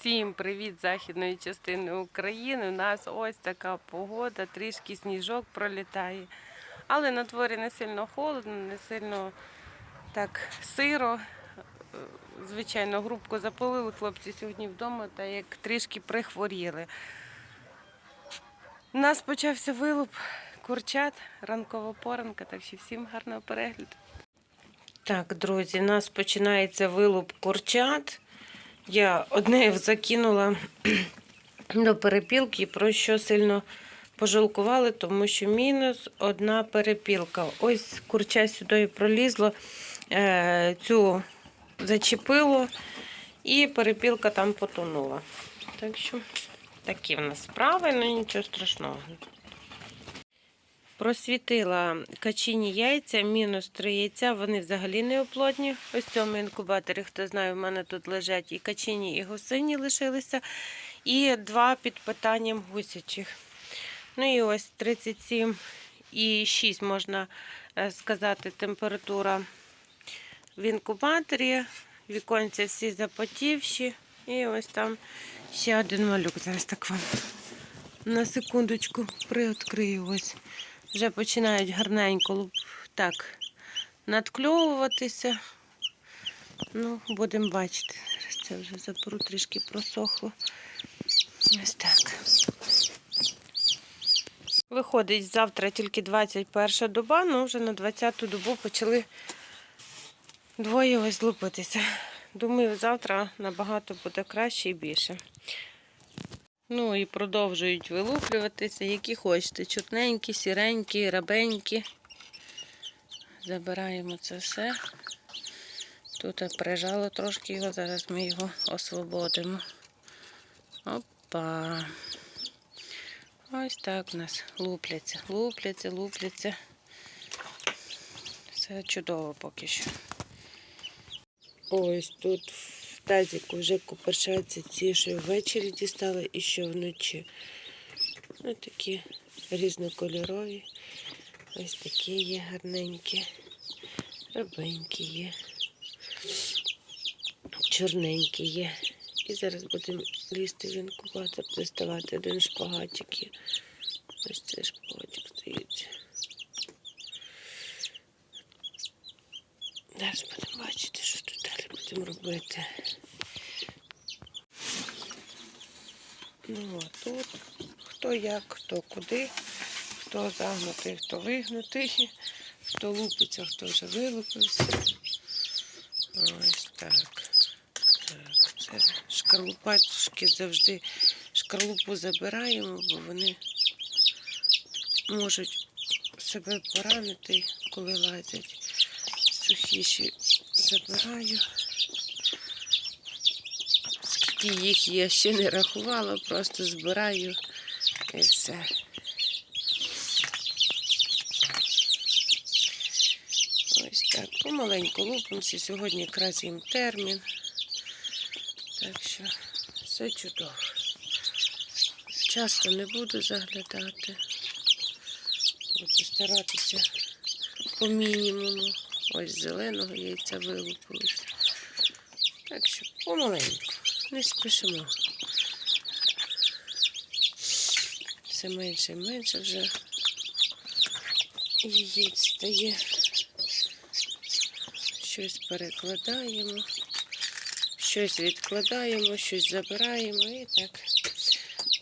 Всім привіт західної частини України. У нас ось така погода, трішки сніжок пролітає. Але на дворі не сильно холодно, не сильно так сиро. Е, Звичайно, грубку запалили хлопці сьогодні вдома, та як трішки прихворіли. У нас почався вилуп курчат, ранкова поранка, так що всім гарного перегляду. Так, друзі, у нас починається вилуп курчат. Я одне закинула до перепілки, про що сильно пожалкували, тому що мінус одна перепілка. Ось курча сюди пролізло, е, цю зачепило, і перепілка там потонула. Так що такі в нас справи, ну нічого страшного. Просвітила качині яйця, мінус три яйця, вони взагалі не оплодні. Ось в цьому інкубаторі, хто знає, в мене тут лежать і качині, і гусині лишилися, і два під питанням гусячих. Ну і ось 37 і 6, можна е, сказати, температура в інкубаторі. Віконця всі запотівші. І ось там ще один малюк. Зараз так вам на секундочку приоткрию. Ось вже починають гарненько так надкльовуватися. Ну, будемо бачити. Це вже запору трішки просохло. Ось так. Виходить, завтра тільки 21 доба, ну вже на 20-ту добу почали двоє ось лупитися. Думаю, завтра набагато буде краще і більше. Ну і продовжують вилуплюватися, які хочете. Чорненькі, сіренькі, рабенькі. Забираємо це все. Тут прижало трошки його, зараз ми його освободимо. Опа. Ось так в нас лупляться, лупляться, лупляться. Все чудово поки що. Ось тут в тазіку вже купашаться ці, що ввечері дістали і що вночі. Ось такі різнокольорові. Ось такі є гарненькі, рабенькі є, чорненькі є. І зараз будемо лізти в інкубатор, доставати один шпагатик. Ось цей шпагатик стоїть. Зараз будемо бачити, що будемо робити. Ну, а тут хто як, хто куди, хто загнутий, хто вигнутий, хто лупиться, хто вже вилупився. Ось так. Так, це шкарлупачки завжди шкарлупу забираємо, бо вони можуть себе поранити, коли лазять. Сухіші забираю. Скільки їх я ще не рахувала, просто збираю і все. Ось так, помаленьку лупимося. Сьогодні якраз їм термін. Так що все чудово. Часто не буду заглядати. Буду старатися по мінімуму. Ось зеленого яйця вилупилось. Так що помаленьку, не спішимо. Все менше і менше вже яєць стає. Щось перекладаємо, щось відкладаємо, щось забираємо і так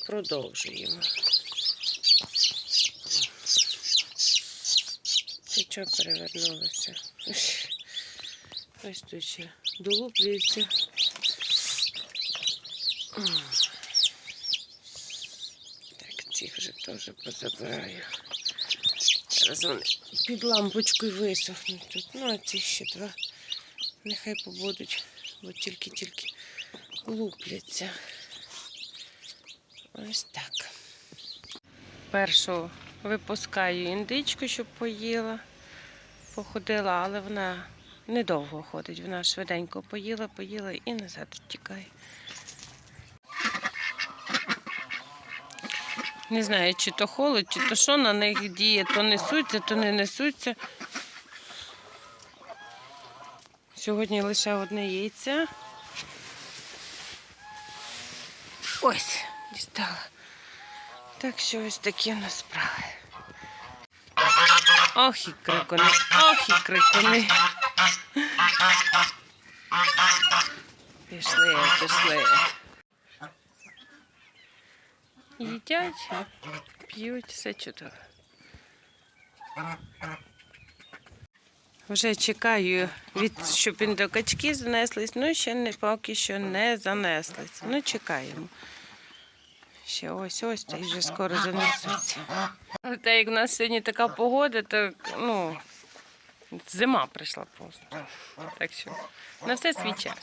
продовжуємо. Ти чого перевернулося? Ось тут ще долуплюється. Так, цих вже теж позабираю. Зараз вони під лампочкою висохнуть тут. Ну, а ці ще два нехай побудуть, бо тільки-тільки лупляться. Ось так. Першу випускаю індичку, щоб поїла. Походила, але вона недовго ходить. Вона швиденько поїла, поїла і назад тікає. Не знаю, чи то холод, чи то що на них діє, то несуться, то не несуться. Сьогодні лише одне яйце. Ось, дістала. Так що ось такі у нас справи. Ох і крикуни, ох і крикуни. Пішли, пішли. Їдять, п'ють, все чудово. Вже чекаю, від, щоб він до качки занеслись, ну ще не поки що не занеслись. Ну, чекаємо. Ще ось ось та й вже скоро занесуться. Та як в нас сьогодні така погода, то ну, зима прийшла просто. Так що на все свій час.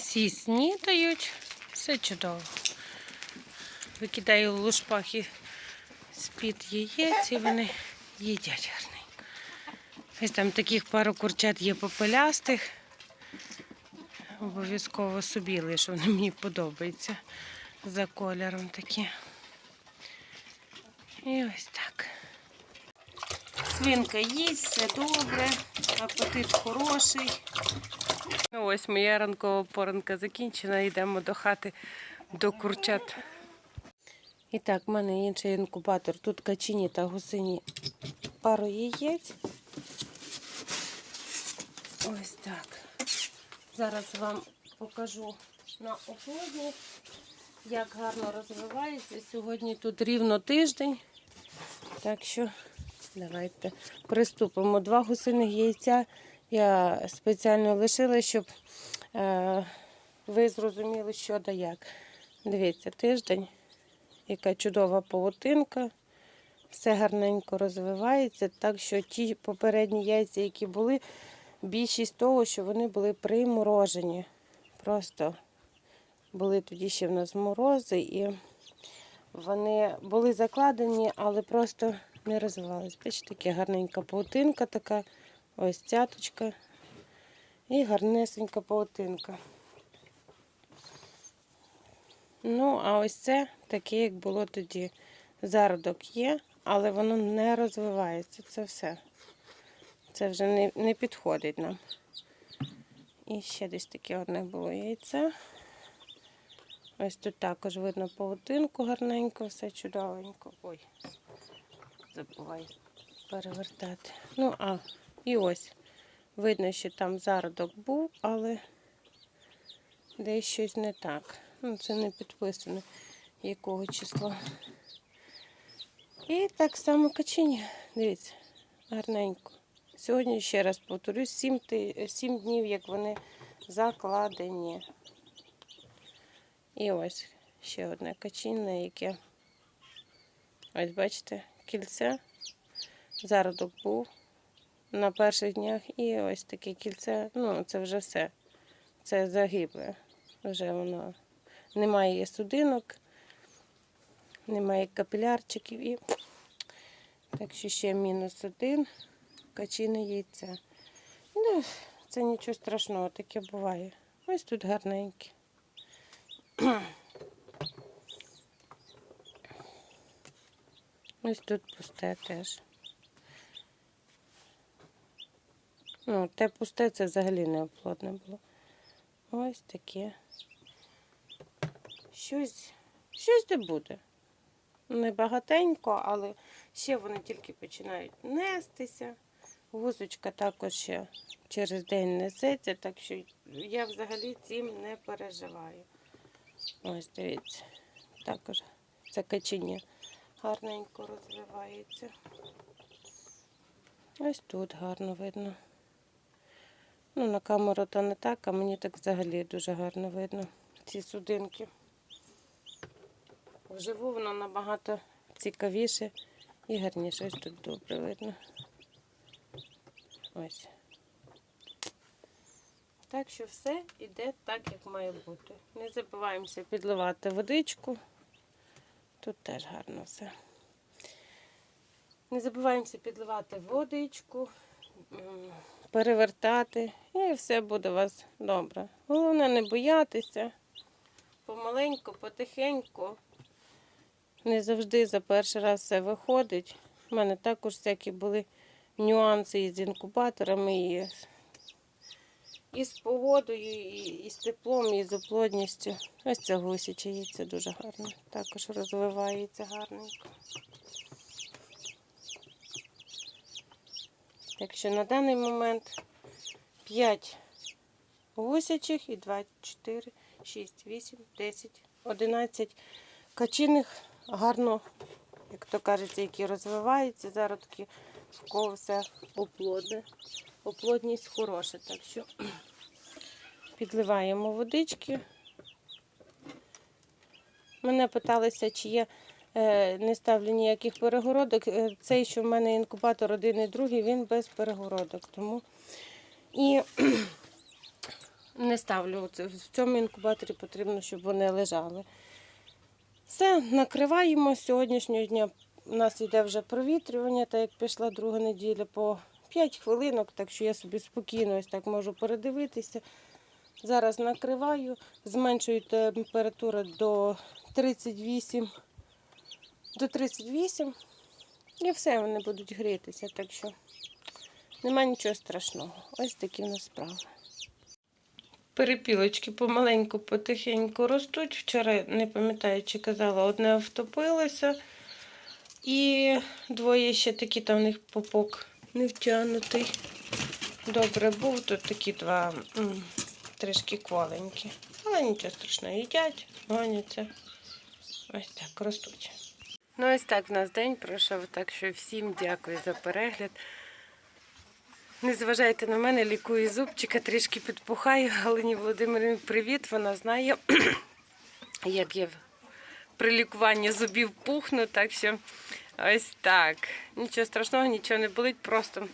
Всі снідають, все чудово. Викидаю лушпахи з-під яєць і вони їдять гарненько. Ось там таких пару курчат є попелястих. Обов'язково собі лише вони мені подобаються за кольором такі. І ось так. Свинка їсть, все добре, апетит хороший. Ну, ось моя ранкова поранка закінчена. Йдемо до хати до курчат. І так, в мене інший інкубатор. Тут качині та гусині пару яєць. Ось так. Зараз вам покажу на оплоді, як гарно розвивається. Сьогодні тут рівно тиждень. Так що давайте приступимо. Два гусиних яйця я спеціально лишила, щоб е, ви зрозуміли, що да як. Дивіться, тиждень, яка чудова павутинка. Все гарненько розвивається, так що ті попередні яйця, які були, більшість того, що вони були приморожені. Просто були тоді ще в нас морози, і вони були закладені, але просто не розвивались. Бачите, така гарненька паутинка така, ось цяточка і гарнесенька паутинка. Ну, а ось це таке, як було тоді. Зародок є, але воно не розвивається. Це все. Це вже не, не підходить нам. І ще десь таке одне було яйце. Ось тут також видно павутинку гарненько, все чудовенько. Ой, забувай перевертати. Ну, а, і ось. Видно, що там зародок був, але десь щось не так. Ну, це не підписано, якого числа. І так само качиня. Дивіться, гарненько. Сьогодні ще раз повторюсь, 7, ти- 7 днів, як вони закладені. І ось ще одне качинне, яке. Ось бачите, кільце. Зародок був на перших днях. І ось таке кільце. Ну, це вже все. Це загибле. Вже воно немає судинок, немає капілярчиків. І... Так що ще мінус один качине яйце. Ну, це нічого страшного, таке буває. Ось тут гарненьке. Ось тут пусте теж. Ну, те пусте це взагалі не було. Ось таке. Щось, щось де буде. Не багатенько, але ще вони тільки починають нестися. Гусочка також ще через день несеться, так що я взагалі цим не переживаю. Ось дивіться, також це качення гарненько розвивається. Ось тут гарно видно. Ну, на камеру то не так, а мені так взагалі дуже гарно видно ці судинки. Вживу воно набагато цікавіше і гарніше. Ось тут добре видно. Ось. Так що все йде так, як має бути. Не забуваємося підливати водичку. Тут теж гарно все. Не забуваємося підливати водичку, перевертати, і все буде у вас добре. Головне не боятися. Помаленьку, потихеньку. Не завжди за перший раз все виходить. У мене також всякі були нюанси із інкубаторами і і з погодою, і, і з теплом, і з оплодністю. Ось це гусяче яйце дуже гарне. Також розвивається гарненько. Так що на даний момент 5 гусячих і 2, 4, 6, 8, 10, 11 качиних гарно, як то кажеться, які розвиваються. Зародки в кого все оплодне. Оплодність хороша, так що підливаємо водички. Мене питалися, чи є не ставлю ніяких перегородок. Е, Цей, що в мене інкубатор один і другий, він без перегородок. Тому і не ставлю. В цьому інкубаторі потрібно, щоб вони лежали. Все, накриваємо сьогоднішнього дня. У нас йде вже провітрювання, так як пішла друга неділя по 5 хвилинок, так що я собі спокійно ось так можу передивитися. Зараз накриваю, зменшую температуру до 38, до 38 і все, вони будуть грітися, так що нема нічого страшного. Ось такі в нас справи. Перепілочки помаленьку, потихеньку ростуть. Вчора, не пам'ятаю, чи казала, одне втопилося. І двоє ще такі, там в них попок не втягнутий. Добре був, тут такі два трішки кволенькі. Але нічого страшного, їдять, гоняться. Ось так, ростуть. Ну, ось так в нас день пройшов, так що всім дякую за перегляд. Не зважайте на мене, лікую зубчика, трішки підпухаю. Галині Володимирівні привіт. Вона знає, як я при лікуванні зубів пухну. Так що ось так. Нічого страшного, нічого не болить, просто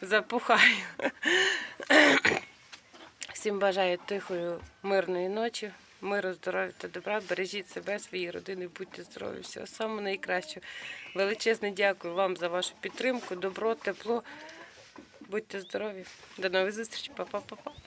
запухаю. Всім бажаю тихої, мирної ночі, миру, здоров'я та добра. Бережіть себе, свої родини, будьте здорові. Всього самого найкращого. Величезне дякую вам за вашу підтримку, добро, тепло. Будьте здорові. До нових зустрічей. Па-па-па-па.